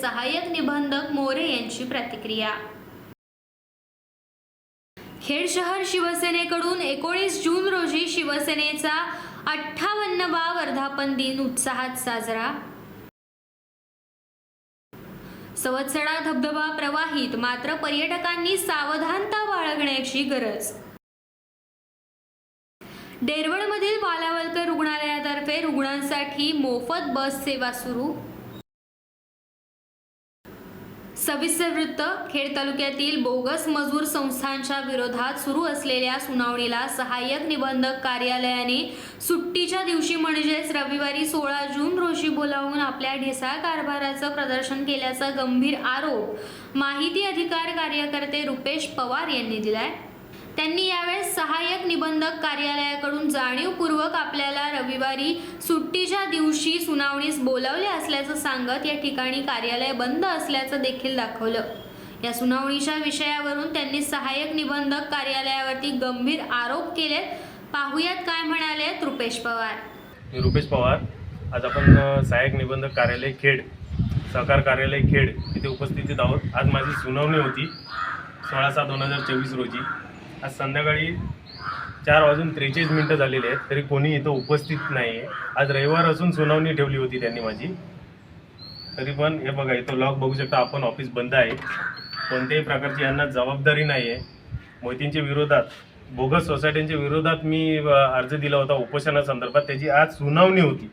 सहाय्यक निबंधक मोरे यांची प्रतिक्रिया. खेड शहर शिवसेनेकडून एकोणीस जून रोजी शिवसेनेचा अठ्ठावन्नवा वर्धापन दिन उत्साहात साजरा. सवत्सडा धबधबा प्रवाहित मात्र पर्यटकांनी सावधानता बाळगण्याची गरज. डेरवडमधील बालावलकर रुग्णालयातर्फे रुग्णांसाठी मोफत बस सेवा सुरू. सविस्तर वृत्त खेड तालुक्यातील बोगस मजूर संस्थांच्या विरोधात सुरू असलेल्या सुनावणीला सहाय्यक निबंधक कार्यालयाने सुट्टीच्या दिवशी म्हणजेच रविवारी सोळा जून रोजी बोलावून आपल्या ढेसाळ कारभाराचं प्रदर्शन केल्याचा गंभीर आरोप माहिती अधिकार कार्यकर्ते रुपेश पवार यांनी दिलाय. त्यांनी यावेळेस सहाय्यक निबंधक कार्यालयाकडून जाणीवपूर्वक आपल्याला रविवारी सुट्टीच्या दिवशी सुनावणीस बोलावले असल्याचं सांगत या ठिकाणी कार्यालय बंद असल्याचं देखील दाखवलं. या सुनावणीच्या विषयावरून त्यांनी सहाय्यक निबंधक कार्यालयावरती गंभीर आरोप केले पाहुयात काय म्हणाले रुपेश पवार. मी रुपेश पवार. आज आपण सहाय्यक निबंधक कार्यालय खेड सहकार कार्यालय खेड इथे उपस्थित आहोत. आज माझी सुनावणी होती सोळा सात दोन हजार चोवीस रोजी. आज संध्याकाळी चार वाजून त्रेचाळीस मिनटं झालेली आहेत तरी कोणी इथं उपस्थित नाही आहे आज रविवार असून सुनावणी ठेवली होती त्यांनी माझी. तरी पण हे बघा इथं लॉक बघू शकता आपण ऑफिस बंद आहे. कोणत्याही प्रकारची यांना जबाबदारी नाही आहे मोतींच्या विरोधात बोगस सोसायट्यांच्या विरोधात मी अर्ज दिला होता उपोषणासंदर्भात. त्याची आज सुनावणी होती.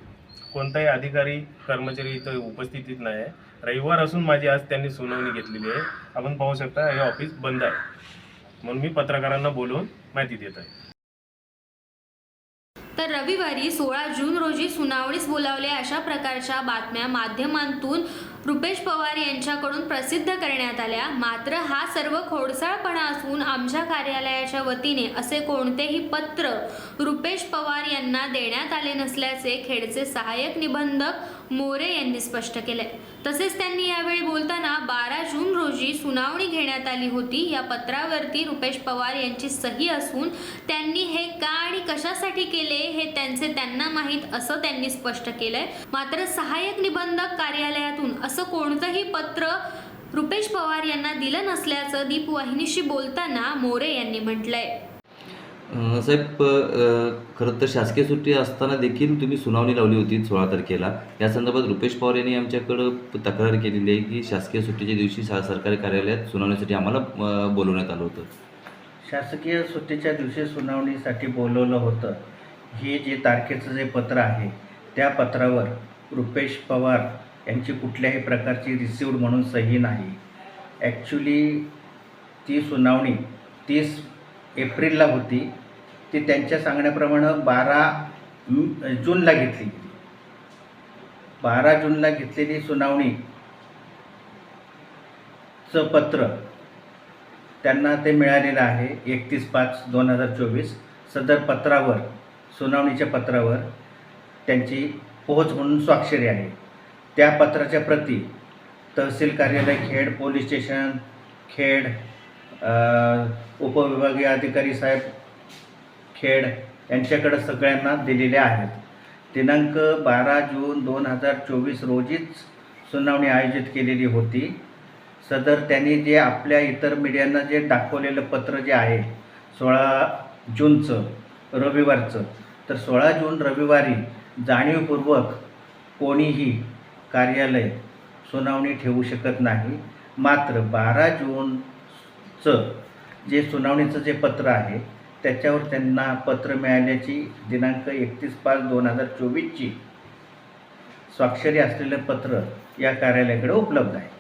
कोणताही अधिकारी कर्मचारी इथं उपस्थितीत नाही आहे रविवार असून माझी आज त्यांनी सुनावणी घेतलेली आहे. आपण पाहू शकता हे ऑफिस बंद आहे. म्हणून मी पत्रकारांना बोलवून माहिती देत आहे. तर रविवारी सोळा जून रोजी सुनावणीस बोलावले अशा प्रकारच्या बातम्या माध्यमांतून रुपेश पवार यांच्याकडून प्रसिद्ध करण्यात आल्या. मात्र हा सर्व खोडसाळपणा असून आमच्या कार्यालयाच्या वतीने असे कोणतेही पत्र रुपेश पवार यांना देण्यात आले नसल्याचे खेडचे सहाय्यक निबंधक मोरे यांनी स्पष्ट केले तसेच त्यांनी यावेळी बोलताना बारा जून रोजी सुनावणी घेण्यात आली होती. या पत्रावरती रुपेश पवार यांची सही असून त्यांनी हे का आणि कशासाठी केले हे त्यांचे त्यांना माहीत असं त्यांनी स्पष्ट केलंय. मात्र सहाय्यक निबंधक कार्यालयातून असं कोणतंही पत्र रुपेश पवार यांना दिलं नसल्याचं दीप वाहिनीशी बोलताना मोरे यांनी म्हटलंय. साहेब खरं तर शासकीय सुट्टी असताना देखील तुम्ही सुनावणी लावली होती सोळा तारखेला. या संदर्भात रुपेश पवार यांनी आमच्याकडं तक्रार केलेली आहे की शासकीय सुट्टीच्या दिवशी सा सरकारी कार्यालयात सुनावणीसाठी आम्हाला बोलवण्यात आलं होतं. शासकीय सुट्टीच्या दिवशी सुनावणीसाठी बोलवलं होतं. हे जे तारखेचं जे पत्र आहे त्या पत्रावर रुपेश पवार यांची कुठल्याही प्रकारची रिसिव्ड म्हणून सही नाही. ॲक्च्युली ती सुनावणी तीस एप्रिलला होती ती त्यांच्या सांगण्याप्रमाणे बारा जूनला घेतली बारा जूनला घेतलेली सुनावणीचं पत्र त्यांना ते मिळालेलं आहे एकतीस पाच दोन हजार चोवीस सदर पत्रावर सुनावणीच्या पत्रावर त्यांची पोहोच म्हणून स्वाक्षरी आहे. त्या पत्राच्या प्रती तहसील कार्यालय खेड पोलीस स्टेशन खेड उपविभागीय अधिकारी साहेब खेड यांच्याकडं सगळ्यांना दिलेल्या आहेत. दिनांक बारा जून दोन हजार चोवीस रोजीच सुनावणी आयोजित केलेली होती. सदर त्यांनी जे आपल्या इतर मीडियांना जे दाखवलेलं पत्र जे आहे सोळा जूनचं रविवारचं तर सोळा जून रविवारी जाणीवपूर्वक कोणीही कार्यालय सुनावणी ठेवू शकत नाही. मात्र बारा जून जूनचं जे सुनावणीचं जे पत्र आहे त्याच्यावर त्यांना पत्र मिळाल्याची दिनांक एकतीस पाच दोन हजार चोवीसची स्वाक्षरी असलेलं पत्र या कार्यालयाकडे उपलब्ध आहे.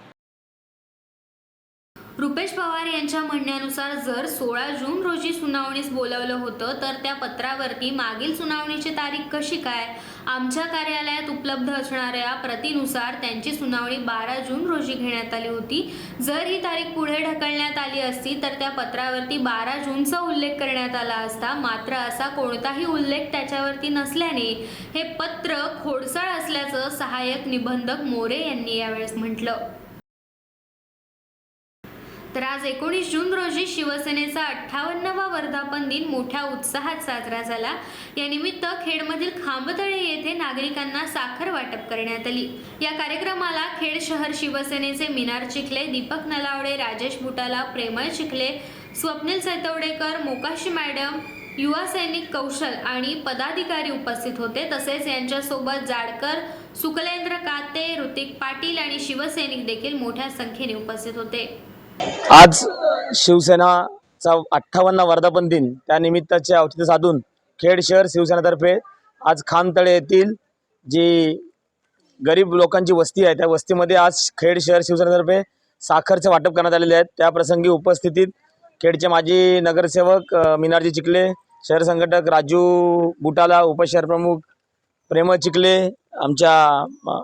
रुपेश पवार यांच्या म्हणण्यानुसार जर सोळा जून रोजी सुनावणीस बोलावलं होतं तर त्या पत्रावरती मागील सुनावणीची तारीख कशी काय? आमच्या कार्यालयात उपलब्ध असणाऱ्या प्रतीनुसार त्यांची सुनावणी बारा जून रोजी घेण्यात आली होती. जर ही तारीख पुढे ढकलण्यात आली असती तर त्या पत्रावरती बारा जूनचा उल्लेख करण्यात आला असता. मात्र असा कोणताही उल्लेख त्याच्यावरती नसल्याने हे पत्र खोडसाळ असल्याचं सहाय्यक निबंधक मोरे यांनी यावेळेस म्हटलं. तर आज एकोणीस जून रोजी शिवसेनेचा अठ्ठावन्नवा वर्धापन दिन मोठ्या उत्साहात साजरा झाला. यानिमित्त खेडमधील खांबतळे येथे नागरिकांना साखर वाटप करण्यात आली. या कार्यक्रमाला खेड शहर शिवसेनेचे मिनार चिखले दीपक नलावडे राजेश भुटाला प्रेमळ चिखले स्वप्नील सैतवडेकर मोकाशी मॅडम युवा सैनिक कौशल आणि पदाधिकारी उपस्थित होते. तसेच यांच्यासोबत जाडकर सुकलेंद्र काते ऋतिक पाटील आणि शिवसैनिक देखील मोठ्या संख्येने उपस्थित होते. आज शिवसेनाचा अठ्ठावन्न वर्धापन दिन त्यानिमित्ताचे औचित्य साधून खेड शहर शिवसेनातर्फे आज खानतळे येथील जी गरीब लोकांची वस्ती आहे त्या वस्तीमध्ये आज खेड शहर शिवसेनेतर्फे साखरचे वाटप करण्यात आलेले आहेत. त्याप्रसंगी उपस्थितीत खेडचे माजी नगरसेवक मिनारजी चिखले शहर संघटक राजू बुटाला उपशहर प्रमुख प्रेम चिखले आमच्या अ,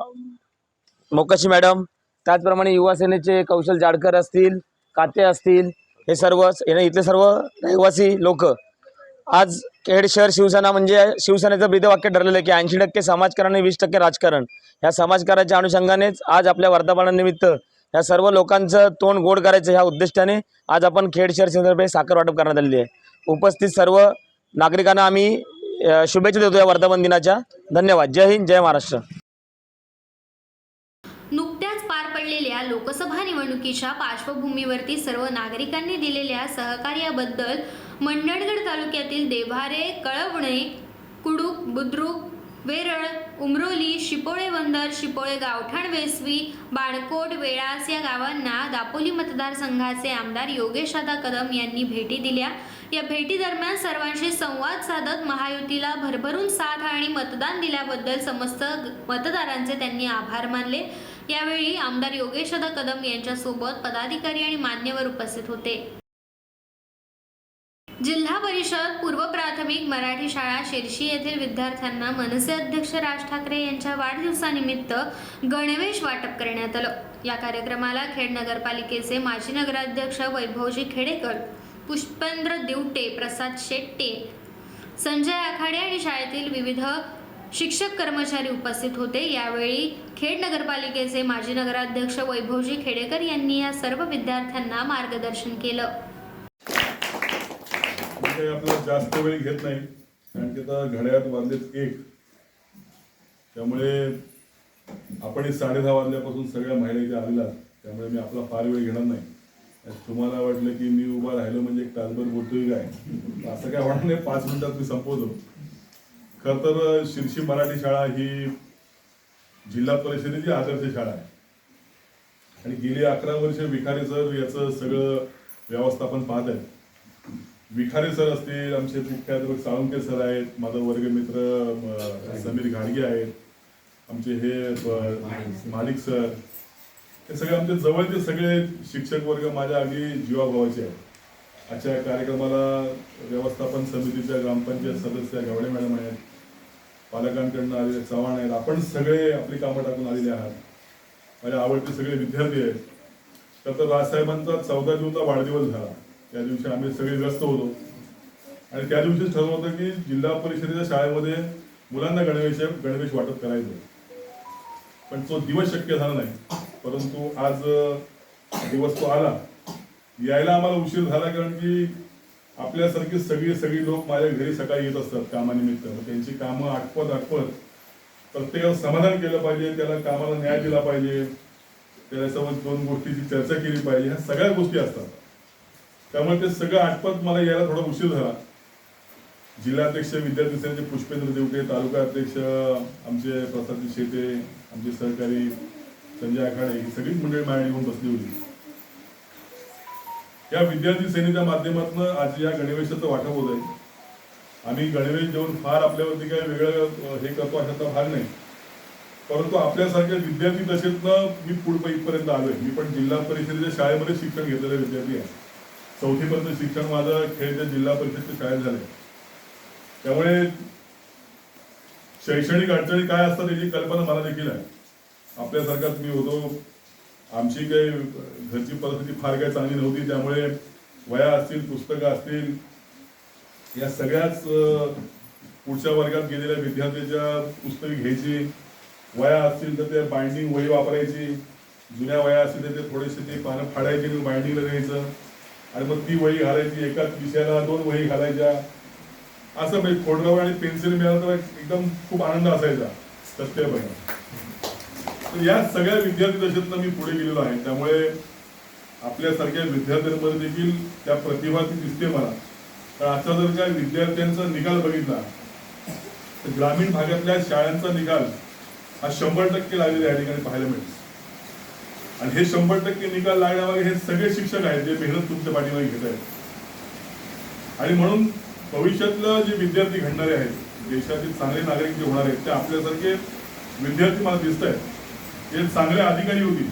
मोकाशी मॅडम त्याचप्रमाणे युवासेनेचे कौशल जाडकर असतील काते असतील हे सर्व इथले सर्व रहिवासी लोक. आज खेड शहर शिवसेना म्हणजे शिवसेनेचं ब्रीदवाक्य ठरलेलं आहे की ऐंशी टक्के समाजकारण आणि वीस टक्के राजकारण. ह्या समाजकाराच्या अनुषंगानेच आज आपल्या वर्धापनानिमित्त ह्या सर्व लोकांचं तोंड गोड करायचं ह्या उद्दिष्टाने आज आपण खेड शहर शिवसेनेतर्फे साखर वाटप करण्यात आलेली आहे. उपस्थित सर्व नागरिकांना आम्ही शुभेच्छा देतो या वर्धापन दिनाच्या. धन्यवाद. जय हिंद जय महाराष्ट्र. निवडणुकीच्या पार्श्वभूमीवरती सर्व नागरिकांनी दिलेल्या सहकार्याबद्दल मंडणगड तालुक्यातील देभारे कळवणे कुडूक बुद्रुक वेरळ उमरोली शिपोळे बंदर शिपोळे गावठाण वेसवी बाळकोट वेळास या गावांना दापोली मतदारसंघाचे आमदार योगेशदादा कदम यांनी भेटी दिल्या. या भेटीदरम्यान सर्वांशी संवाद साधत महायुतीला भरभरून साथ आणि मतदान दिल्याबद्दल समस्त मतदारांचे त्यांनी आभार मानले. यावेळी आमदार योगेशदा कदम यांच्यासोबत पदाधिकारी आणि मान्यवर उपस्थित होते. जिल्हा परिषद पूर्व प्राथमिक मराठी शाळा शिर्शी येथील विद्यार्थ्यांना मनसे अध्यक्ष राज ठाकरे यांच्या वाढदिवसानिमित्त गणवेश वाटप करण्यात आलं. या कार्यक्रमाला खेड नगरपालिकेचे माजी नगराध्यक्ष वैभवजी खेडेकर पुष्पेंद्र दिवटे प्रसाद शेट्टे संजय आखाडे आणि शाळेतील विविध शिक्षक कर्मचारी उपस्थित होते. यावेळी खेड नगरपालिकेचे माजी नगराध्यक्ष वैभवजी खेडेकर यांनी या सर्व विद्यार्थ्यांना मार्गदर्शन केलं. आपला जास्त वेळ घेत नाही. कारण की आता घड्यात वाजलेत एक. त्यामुळे आपण साडे दहा वाजल्यापासून सगळ्या महिला इथे आलेला. त्यामुळे मी आपला फार वेळ घेणार नाही. तुम्हाला वाटलं की मी उभा राहिलो म्हणजे एक तासभर बोलतोय काय? असं काय वाटलं नाही. पाच मिनिटात मी संपवतो. खर तर शिरशी मराठी शाळा ही जिल्हा परिषदेची आदर्श शाळा आहे. आणि गेली अकरा वर्ष विखारे सर याचं सगळं व्यवस्थापन पाहत आहे विखारे सर असतील आमचे मुख्याध्यापक साळुंके सर आहेत माझा वर्गमित्र समीर घाडगे आहेत आमचे हे मालिक सर हे सगळे आमचे जवळचे सगळे शिक्षक वर्ग माझ्या अगदी जीवाभावाचे आहेत. आजच्या कार्यक्रमाला व्यवस्थापन समितीच्या ग्रामपंचायत सदस्य गावडे मॅडम आहेत पालकांकडनं आलेले चव्हाण आहेत. आपण सगळे आपली कामं टाकून आलेले आहात. माझे आवडते सगळे विद्यार्थी आहेत. तर तर राजसाहेबांचा चौदा जूनचा वाढदिवस झाला. त्या दिवशी आम्ही सगळे व्यस्त होतो. आणि त्या दिवशी ठरवलं होतं की जिल्हा परिषदेच्या शाळेमध्ये मुलांना गणवेश गणवेश वाटप करायचं पण तो दिवस शक्य झाला नाही. परंतु आज दिवस तो आला. यायला आम्हाला उशीर झाला कारण की आपल्यासारखी सगळी सगळी लोक माझ्या घरी सकाळी येत असतात कामानिमित्त. त्यांची कामं आटपत आटपत प्रत्येकाला समाधान केलं पाहिजे त्याला कामाला न्याय दिला पाहिजे त्याच्यासोबत दोन गोष्टीची चर्चा केली पाहिजे ह्या सगळ्या गोष्टी असतात. त्यामुळे ते सगळं आटपत मला यायला थोडा उशीर झाला. जिल्हाध्यक्ष विद्यार्थी सेनेचे पुष्पेंद्र देवटे तालुका अध्यक्ष आमचे प्रसाद शेटे आमचे सहकारी संजय आखाडे ही सगळीच मंडळी माझ्या येऊन बसली होती. या विद्यार्थी सेनेच्या माध्यमातून आज या गणवेशाचं वाटप होत आहे. आम्ही गणवेश देऊन फार आपल्यावरती काही वेगळं हे करतो अशाचा भाग नाही. परंतु आपल्यासारख्या विद्यार्थी दशेतनं मी पुढे इथपर्यंत आलोय. मी पण जिल्हा परिषदेच्या शाळेमध्ये शिक्षण घेतलेले विद्यार्थी आहे. चौथीपर्यंत शिक्षण माझं खेळच्या जिल्हा परिषदेच्या शाळेत झालंय. त्यामुळे शैक्षणिक अडचणी काय असतात याची कल्पना मला देखील आहे. आपल्यासारखाच मी होतो. आमची काही घरची परिस्थिती फार काही चांगली नव्हती त्यामुळे वया असतील पुस्तकं असतील या सगळ्याच पुढच्या वर्गात गेलेल्या विद्यार्थ्याच्या पुस्तके घ्यायची वया असतील तर ते बाइंडिंग वही वापरायची जुन्या वया असतील तर ते थोडेसे ते पानं फाडायचे आणि बाइंडिंगला द्यायचं आणि मग ती वही घालायची एकाच विषयाला दोन वही घालायच्या. असं म्हणजे खोडगाव आणि पेन्सिल मिळालं तर एकदम खूप आनंद असायचा सत्यपणे तर या सगळ्या विद्यार्थी दशेतनं मी पुढे गेलेलो आहे. त्यामुळे आपल्यासारख्या विद्यार्थ्यांमध्ये देखील त्या प्रतिभा ती दिसते मला. तर आजचा जर का विद्यार्थ्यांचा निकाल बघितला तर ग्रामीण भागातल्या शाळांचा निकाल हा शंभर टक्के लागलेला या ठिकाणी पाहायला मिळेल. आणि हे शंभर टक्के निकाल लागण्यामागे हे सगळे शिक्षक आहेत जे मेहनत तुमच्या पाठीमागे घेत आहेत. आणि म्हणून भविष्यातलं जे विद्यार्थी घडणारे आहेत देशातील चांगले नागरिक जे होणार आहेत ते आपल्यासारखे विद्यार्थी मला दिसत आहेत हे चांगले अधिकारी होतील.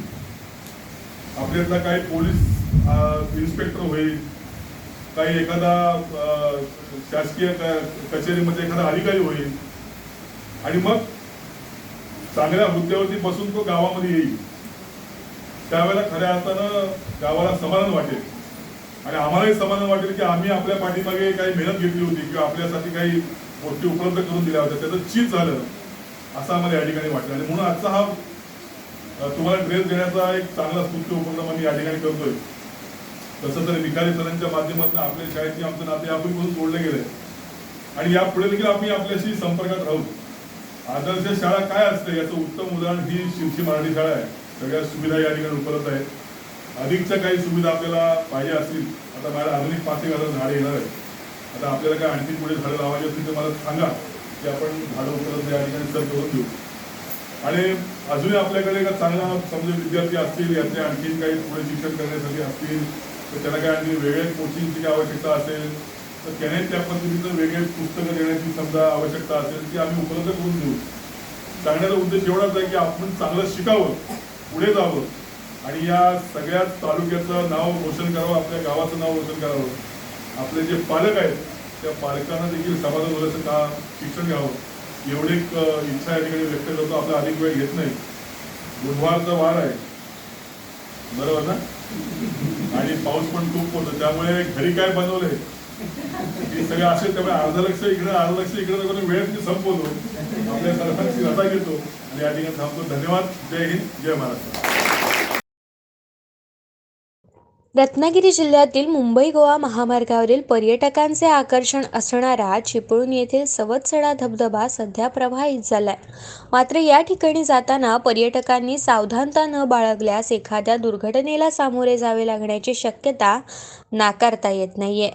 आपल्यातला काही पोलीस इन्स्पेक्टर होईल काही एखादा शासकीय क- कचेरीमध्ये एखादा अधिकारी होईल. आणि मग चांगल्या हुद्द्यावरती बसून तो गावामध्ये येईल. त्यावेळेला खऱ्या अर्थानं गावाला समाधान वाटेल. आणि आम्हालाही समाधान वाटेल की आम्ही आपल्या पाठीमागे काही मेहनत घेतली होती किंवा आपल्यासाठी काही गोष्टी उपलब्ध करून दिल्या होत्या. त्याचं चीज झालं असं आम्हाला या ठिकाणी वाटलं. आणि म्हणून आजचा हा तुम्हाला ड्रेस देण्याचा एक चांगला स्तुत्य उपक्रम आम्ही या ठिकाणी करतोय. तसं तर विकारी सरांच्या माध्यमातून आपल्या शाळेची आमचं नाते यापूर्वीपासून सोडले गेले. आणि यापुढे देखील आम्ही आपल्याशी संपर्कात राहू. आदर्श शाळा काय असते याचं उत्तम उदाहरण ही शिवशी मराठी शाळा आहे. सगळ्या सुविधा या ठिकाणी उपलब्ध आहेत. अधिकच्या काही सुविधा आपल्याला पाहिजे असतील आता मला आधुनिक पाच एक हजार झाडे येणार आहेत. आता आपल्याला काय आणखी पुढे झाडं लावायची असतील तर मला सांगा की आपण झाडं उपलब्ध या ठिकाणी सर करून देऊ आणि अजूनही आपल्याकडे का चांगला समजा विद्यार्थी असतील याचे आणखी काही पुढे शिक्षण करण्यासाठी असतील तर त्यांना काय आणखी वेगळे कोचिंगची काही आवश्यकता असेल तर त्याने त्या पद्धतीचं वेगळे पुस्तकं देण्याची समजा आवश्यकता असेल ती आम्ही उपलब्ध करून देऊ. सांगण्याचा उद्देश एवढाच आहे की आपण चांगलं शिकावं पुढे जावं आणि या सगळ्या तालुक्याचं नाव रोशन करावं आपल्या गावाचं नाव रोशन करावं. आपले जे पालक आहेत त्या पालकांना देखील समाधान होण्याचं का शिक्षण घ्यावं. एवढी इच्छा या ठिकाणी व्यक्त करतो आपला अधिक वेळ घेत नाही. बुधवारचा वार आहे. बरोबर ना? आणि पाऊस पण खूप होतो त्यामुळे घरी काय बनवलंय? हे सगळं असेल त्यामुळे अर्धा लक्ष इकडे अर्धा लक्ष इकडे वेळ मी संपवतो. आपल्या सरकारची रजा घेतो. आणि या ठिकाणी थांबतो. धन्यवाद. जय हिंद. जय महाराष्ट्र. रत्नागिरी जिल्ह्यातील मुंबई गोवा महामार्गावरील पर्यटकांचे आकर्षण असणारा चिपळूण येथील सवत्सडा धबधबा सध्या प्रवाहित झालाय. मात्र या ठिकाणी जाताना पर्यटकांनी सावधानता न बाळगल्यास एखाद्या दुर्घटनेला सामोरे जावे लागण्याची शक्यता नाकारता येत नाहीये.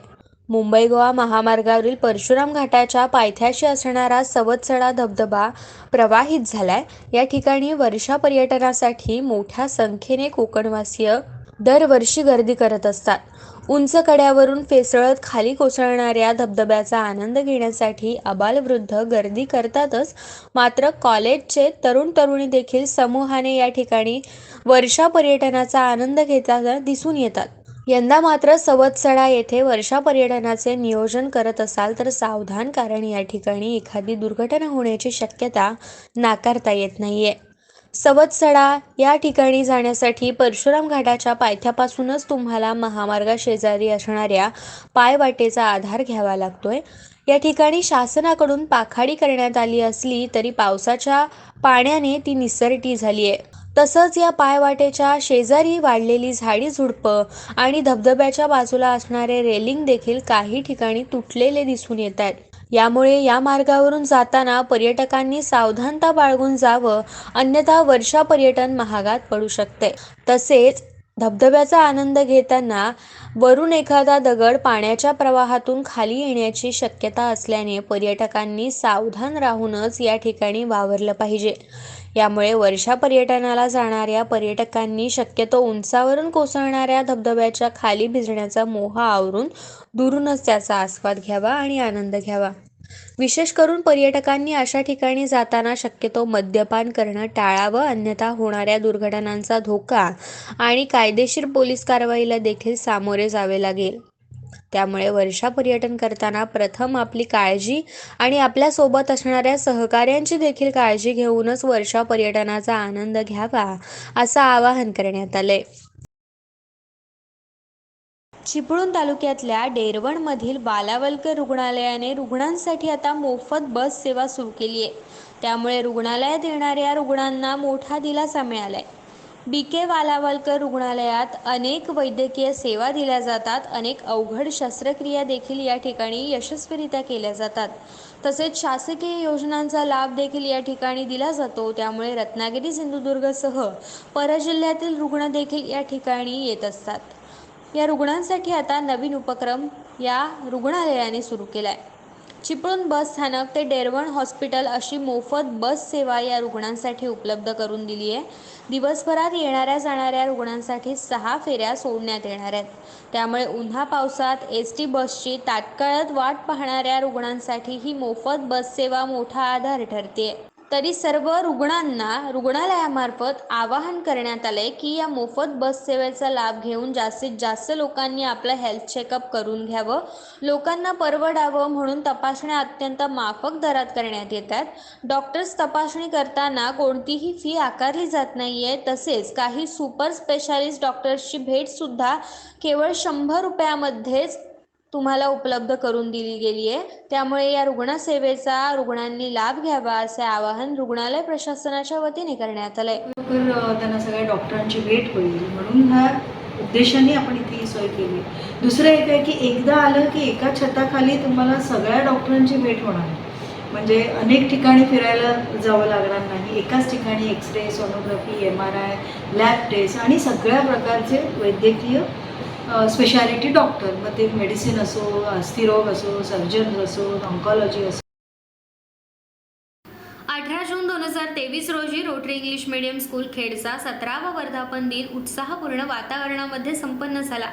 मुंबई गोवा महामार्गावरील परशुराम घाटाच्या पायथ्याशी असणारा सवत्सडा धबधबा प्रवाहित झालाय. या ठिकाणी वर्षा पर्यटनासाठी मोठ्या संख्येने कोकणवासीय दरवर्षी गर्दी करत असतात. उंच कड्यावरून फेसळत खाली कोसळणाऱ्या धबधब्याचा आनंद घेण्यासाठी आबालवृद्ध गर्दी करतातच. मात्र कॉलेजचे तरुण तरुणी देखील समूहाने या ठिकाणी वर्षा पर्यटनाचा आनंद घेताना दिसून येतात. यंदा मात्र सवत्सडा येथे वर्षा पर्यटनाचे नियोजन करत असाल तर सावधान कारण या ठिकाणी एखादी दुर्घटना होण्याची शक्यता नाकारता येत नाहीये. सवत्सडा या ठिकाणी जाण्यासाठी परशुराम घाटाच्या पायथ्यापासूनच तुम्हाला महामार्गा शेजारी असणाऱ्या पायवाटेचा आधार घ्यावा लागतोय. या ठिकाणी शासनाकडून पाखाडी करण्यात आली असली तरी पावसाच्या पाण्याने ती निसरटी झाली आहे तसंच या पायवाटेच्या शेजारी वाढलेली झाडी झुडपं आणि धबधब्याच्या बाजूला असणारे रेलिंग देखील काही ठिकाणी तुटलेले दिसून येत आहेत. यामुळे या मार्गावरून जाताना पर्यटकांनी सावधानता बाळगून जावं अन्यथा वर्षा पर्यटन महागात पडू शकते. तसेच धबधब्याचा आनंद घेताना वरून एखादा दगड पाण्याच्या प्रवाहातून खाली येण्याची शक्यता असल्याने पर्यटकांनी सावधान राहूनच या ठिकाणी वावरलं पाहिजे. यामुळे वर्षा पर्यटनाला जाणाऱ्या पर्यटकांनी शक्यतो उंचावरून कोसळणाऱ्या धबधब्याच्या खाली भिजण्याचा मोह आवरून दुरूनच त्याचा आस्वाद घ्यावा आणि आनंद घ्यावा. विशेष करून पर्यटकांनी अशा ठिकाणी जाताना शक्यतो मद्यपान करणं टाळावं अन्यथा होणाऱ्या दुर्घटनांचा धोका आणि कायदेशीर पोलीस कारवाईला देखील सामोरे जावे लागेल. त्यामुळे वर्षा पर्यटन करताना प्रथम आपली काळजी आणि आपल्यासोबत असणाऱ्या सहकाऱ्यांची देखील काळजी घेऊनच वर्षा पर्यटनाचा आनंद घ्यावा असं आवाहन करण्यात आलंय. चिपळूण तालुक्यातल्या डेरवणमधील बालावलकर रुग्णालयाने रुग्णांसाठी आता मोफत बस सेवा सुरू केली आहे त्यामुळे रुग्णालयात येणाऱ्या रुग्णांना मोठा दिलासा मिळालाय. बी के वालावलकर रुग्णालयात अनेक वैद्यकीय सेवा दिल्या जातात. अनेक अवघड शस्त्रक्रिया देखील या ठिकाणी यशस्वीरित्या केल्या जातात. तसेच शासकीय योजनांचा लाभ देखील या ठिकाणी दिला जातो. त्यामुळे रत्नागिरी सिंधुदुर्गसह परजिल्ह्यातील रुग्ण देखील या ठिकाणी येत असतात. या रुग्णांसाठी आता नवीन उपक्रम या रुग्णालयाने सुरू केला आहे चिपळूण बस स्थानक ते डेरवण हॉस्पिटल अशी मोफत बस सेवा या रुग्णांसाठी उपलब्ध करून दिली आहे. दिवसभरात येणाऱ्या जाणाऱ्या रुग्णांसाठी सहा फेऱ्या सोडण्यात येणार आहेत. त्यामुळे उन्हा पावसात एस टी बसची तात्काळात वाट पाहणाऱ्या रुग्णांसाठी ही मोफत बस सेवा मोठा आधार ठरते तरी सर्व रुग्णांना रुग्णालयामार्फत आवाहन करण्यात आले की या मोफत बस सेवेचा लाभ घेऊन जास्तीत जास्त लोकांनी आपलं हेल्थ चेकअप करून घ्यावं. लोकांना परवडावं म्हणून तपासण्या अत्यंत माफक दरात करण्यात येतात. डॉक्टर्स तपासणी करताना कोणतीही फी आकारली जात नाही आहे तसेच काही सुपर स्पेशालिस्ट डॉक्टर्सची भेटसुद्धा केवळ शंभर रुपयामध्येच तुम्हाला उपलब्ध करून दिली गेली आहे त्यामुळे या रुग्णसेवेचा रुग्णांनी लाभ घ्यावा असे आवाहन रुग्णालय प्रशासनाच्या वतीने करण्यात आलंय. लवकर त्यांना सगळ्या डॉक्टरांची भेट होईल. म्हणून ह्या उद्देशाने आपण इथे ही सोय केली. दुसरं एक आहे की एकदा आलं की एका छताखाली तुम्हाला सगळ्या डॉक्टरांची भेट होणार म्हणजे अनेक ठिकाणी फिरायला जावं लागणार नाही. एकाच ठिकाणी x-ray sonography M R I lab test आणि सगळ्या प्रकारचे वैद्यकीय स्पेशालिटी डॉक्टर मग ते मेडिसिन असो अस्थिरोग असो सर्जन असो ऑन्कॉलॉजी असो. अठरा जून दोन हजार तेवीस रोजी रोटरी इंग्लिश मीडियम स्कूल खेडचा सतरावा वर्धापन दिन उत्साहपूर्ण वातावरणामध्ये संपन्न झाला.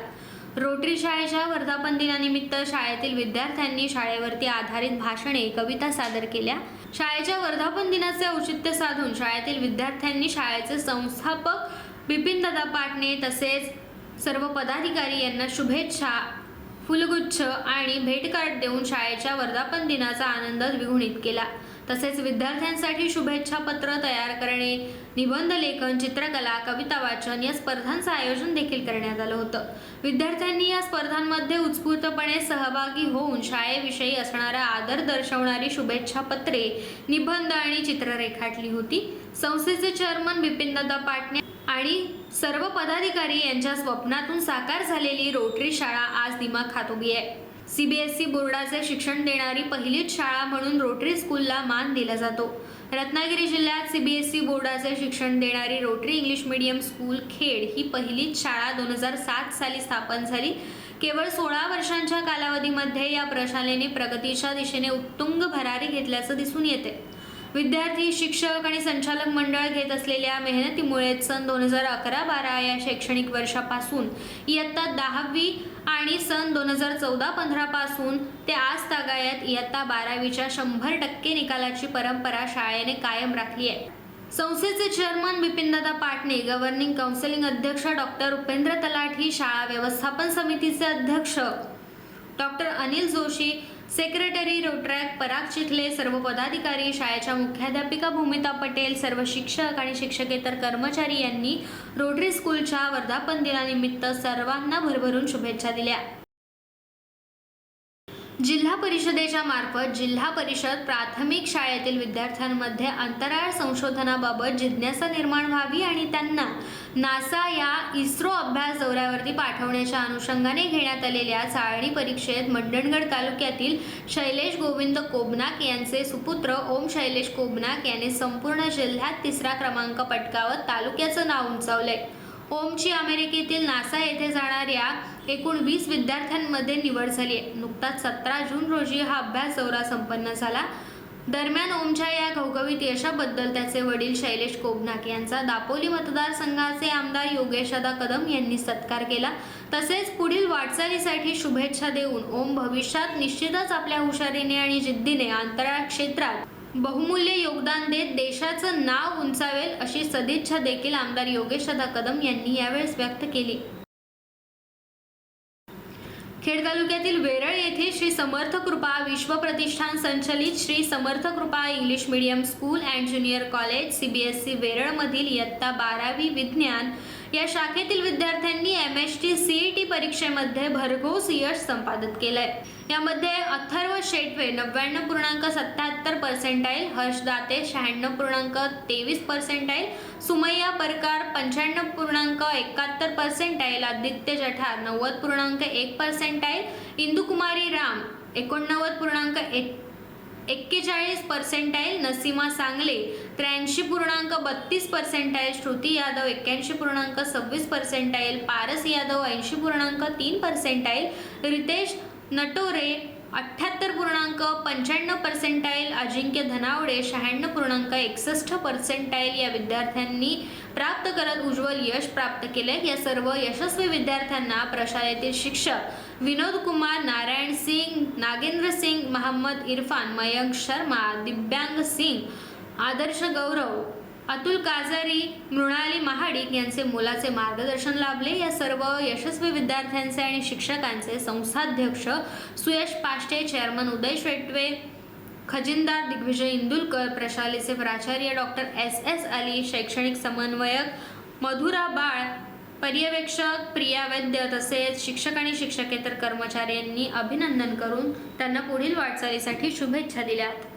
रोटरी शाळेच्या वर्धापन दिनानिमित्त शाळेतील विद्यार्थ्यांनी शाळेवरती आधारित भाषणे कविता सादर केल्या. शाळेच्या वर्धापन दिनाचे औचित्य साधून शाळेतील विद्यार्थ्यांनी शाळेचे संस्थापक बिपिनदादा पाटणे तसेच सर्व पदाधिकारी यांना शुभेच्छा फुलगुच्छ आणि भेटकार्ड देऊन शाळेच्या वर्धापन दिनाचा आनंद द्विगुणित केला. तसेच विद्यार्थ्यांसाठी शुभेच्छा पत्र तयार करणे निबंध लेखन चित्रकला कविता वाचन या स्पर्धांचं आयोजन देखील करण्यात आलं होतं. विद्यार्थ्यांनी या स्पर्धांमध्ये उत्स्फूर्तपणे सहभागी होऊन शाळेविषयी असणारा आदर दर्शवणारी शुभेच्छा पत्रे निबंध आणि चित्र रेखाटली होती. संस्थेचे चेअरमन बिपिनदादा पाटणे आणि सर्व पदाधिकारी यांच्या स्वप्नातून साकार झालेली रोटरी शाळा आज दिमाग खात उभी आहे. सीबीएसई बोर्डाचे शिक्षण देणारी पहिलीच शाळा म्हणून रोटरी स्कूलला मान दिला जातो. रत्नागिरी जिल्ह्यात सीबीएसई बोर्डाचे शिक्षण देणारी rotary English medium school Khed ही पहिलीच शाळा दोन हजार सात साली स्थापन झाली. केवळ सोळा वर्षांच्या कालावधीमध्ये या प्रशालेने प्रगतीच्या दिशेने उत्तुंग भरारी घेतल्याचं दिसून येते. विद्यार्थी शिक्षक आणि संचालक मंडळ घेत असलेल्या मेहनतीमुळे सन दोन हजार अकरा बारा या शैक्षणिक वर्षापासून इयत्ता दहावी आणि सन दोन हजार चौदा पंधरापासून ते आज तागायत इयत्ता बारावीच्या शंभर टक्के निकालाची परंपरा शाळेने कायम राखली आहे. संस्थेचे chairman Bipindada Patne governing counselling अध्यक्ष डॉक्टर उपेंद्र तलाठी शाळा व्यवस्थापन समितीचे अध्यक्ष doctor Anil Joshi secretary Rotaract Parag Chikhale सर्व पदाधिकारी शाळेच्या मुख्याध्यापिका भूमिता पटेल सर्व शिक्षक आणि शिक्षकेतर कर्मचारी यांनी रोटरी स्कूलच्या वर्धापन दिनानिमित्त सर्वांना भरभरून शुभेच्छा दिल्या. जिल्हा परिषदेच्या मार्फत जिल्हा परिषद प्राथमिक शाळेतील विद्यार्थ्यांमध्ये अंतराळ संशोधनाबाबत जिज्ञासा निर्माण व्हावी आणि त्यांना नासा या इस्रो अभ्यास दौऱ्यावरती पाठवण्याच्या अनुषंगाने घेण्यात आलेल्या चाळणी परीक्षेत मंडणगड तालुक्यातील शैलेश गोविंद कोबनाक यांचे सुपुत्र ओम शैलेश कोबनाक याने संपूर्ण जिल्ह्यात तिसरा क्रमांक पटकावत तालुक्याचं नाव उंचावलंय. ओमची अमेरिकेतील नासा येथे जाणाऱ्या एकूण वीस विद्यार्थ्यांमध्ये निवड झाली आहे. नुकताच सतरा जून रोजी हा अभ्यास दौरा संपन्न झाला. दरम्यान ओमच्या या घवघवीत यशाबद्दल त्याचे वडील शैलेश कोबनाक यांचा दापोली मतदारसंघाचे आमदार योगेशदा कदम यांनी सत्कार केला. तसेच पुढील वाटचालीसाठी शुभेच्छा देऊन ओम भविष्यात निश्चितच आपल्या हुशारीने आणि जिद्दीने अंतराळ क्षेत्रात बहुमूल्य योगदान देत देशाचं नाव उंचावेल अशी सदिच्छा देखील आमदार योगेशदा कदम यांनी यावेळेस व्यक्त केली. खेड तालुक्यातील वेरळ येथे श्री समर्थ कृपा विश्व प्रतिष्ठान संचलित Shri Samarth Krupa English medium school and junior college CBSE वेरळमधील इयत्ता बारावी विज्ञान या शाखेतील विद्यार्थ्यांनी M H T C T परीक्षेमध्ये भरघोस यश संपादित केलंय. यामध्ये अथर्व शेटवे नव्याण्णव पूर्णांक सत्याहत्तर पर्सेंटाईल हर्ष दाते शहाण्णव पूर्णांक तेवीस पर्सेंटाईल सुमय्या परकार पंच्याण्णव पूर्णांक एकाहत्तर पर्सेंटाईल आदित्य जठार नव्वद पूर्णांक एक पर्सेंटाईल इंदुकुमारी राम एकोणनव्वद पूर्णांक एक एक्केचाळीस पर्सेंटाईल नसीमा सांगले त्र्याऐंशी पूर्णांक बत्तीस पर्सेंटाईल श्रुती यादव एक्क्याऐंशी पूर्णांक सव्वीस पर्सेंटाईल पारस यादव ऐंशी पूर्णांक तीन पर्सेंटाईल रितेश नटोरे अठ्ठ्याहत्तर पूर्णांक पंच्याण्णव पर्सेंटाईल अजिंक्य धनावडे शहाण्णव पूर्णांक एकसष्ट पर्सेंटाईल या विद्यार्थ्यांनी प्राप्त करत उज्ज्वल यश प्राप्त केले या सर्व यशस्वी विद्यार्थ्यांना प्रशालेतील शिक्षक विनोद कुमार नारायण सिंग नागेंद्र सिंग महम्मद इरफान मयंक शर्मा दिव्यांग सिंग आदर्श गौरव अतुल काजारी मृणाली महाडिक यांचे मोलाचे मार्गदर्शन लाभले. या सर्व यशस्वी विद्यार्थ्यांचे आणि शिक्षकांचे संस्थाध्यक्ष सुयश पाष्टे चेअरमन उदय शेटवे खजिनदार दिग्विजय इंदुलकर प्रशालेचे प्राचार्य डॉक्टर एस एस अली शैक्षणिक समन्वयक मधुरा बाळ पर्यवेक्षक प्रिया वैद्य तसेच शिक्षक आणि शिक्षकेतर कर्मचाऱ्यांनी अभिनंदन करून त्यांना पुढील वाटचालीसाठी शुभेच्छा दिल्यात.